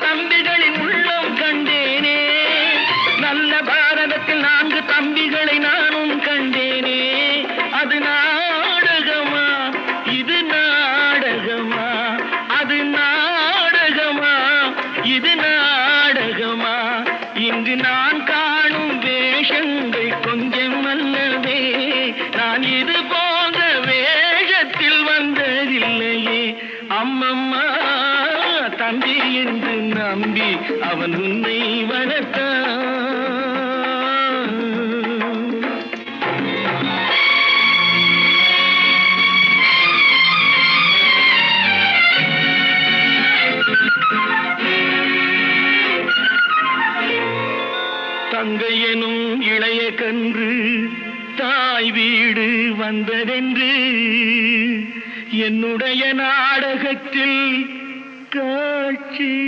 தம்பிகளின் உள்ளம் கண்டேனே. நல்ல பாரதத்தில் நான்கு தம்பிகளை நானும் கண்டேனே. அது நாடகமா? இது நாடகமா? அது நாடகமா? இது நாடகமா? இன்று நான் காணும் வேஷங்கள் கொஞ்சம் அல்லவே. நான் இது போன்ற வேஷத்தில் வந்ததில்லையே. அம்மம்மா தம்பி என்று நம்பி அவன் உன்னை வளர்த்தான். தங்கை எனும் இளைய கன்று தாய் வீடு வந்ததென்று என்னுடைய நாடகத்தில் you.